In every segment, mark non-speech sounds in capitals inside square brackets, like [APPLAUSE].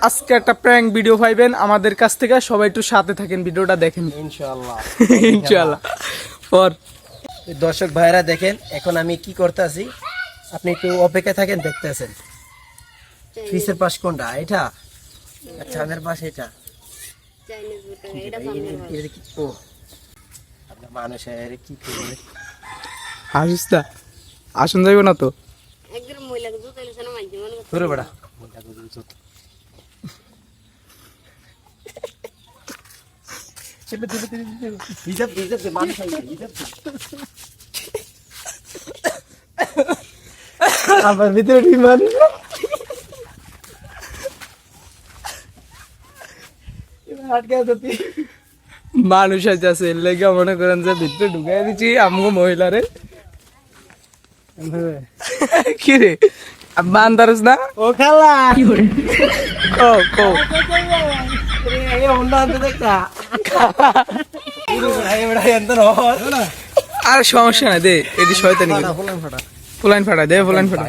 আজকে একটা prank video পাইবেন আমাদের কাছ থেকে সবাই একটু সাথে থাকেন ভিডিওটা দেখেন। ইনশাআল্লাহ। [LAUGHS] ইনশাআল্লাহ। পর। দর্শক ভাইরা দেখেন এখন আমি কি করতেছি আপনি একটু অপেক্ষা থাকেন দেখতেছেন ফিসের পাশ কোনটা? এটা? ছাদের পাশ এটা। এর কি- ও। আপনার কি করবে? আসিস না। আসুন যাইব না তো? বেড়া। আমার ভিতরে বিমান আছে মানুষ আছে। লেগে মনে করেন যে ভিতরে ঢুকাই দিচ্ছি আমগো মহিলারে। কি রে? বান্দারস না? ও খালা। কো কো আর সমস্যা নাই দে এটি শয়তানি ফুলাইন ফাটা। দে ফুলাইন ফাটা।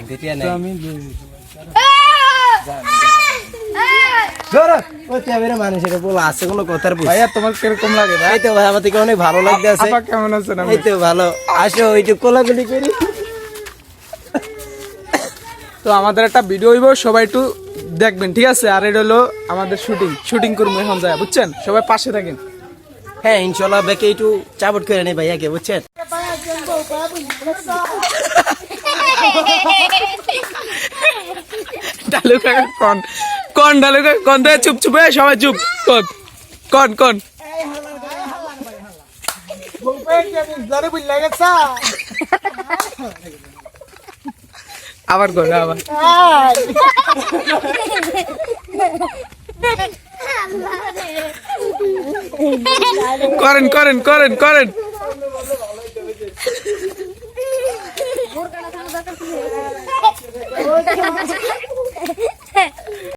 ভালো লাগতে আছে আপা কেমন আছেন এই তো ভালো। আসো ওইটু কোলাগুলি করি। তো আমাদের একটা ভিডিও হইব সবাই একটু দেখবেন ঠিক আছে? আর এটা হলো আমাদের শুটিং শুটিং করব এখন যায় বুঝছেন? সবাই পাশে থাকেন। হ্যাঁ ইনশাল্লাহ বেকে একটু চাপট করে নেই ভাইয়াকে বুঝছেন? ডালু কাকা কন? কন ডালু কাকা কন? দে চুপ চুপ সবাই চুপ কন? কন কন? আবার কর আবার। করেন করেন করেন করেন।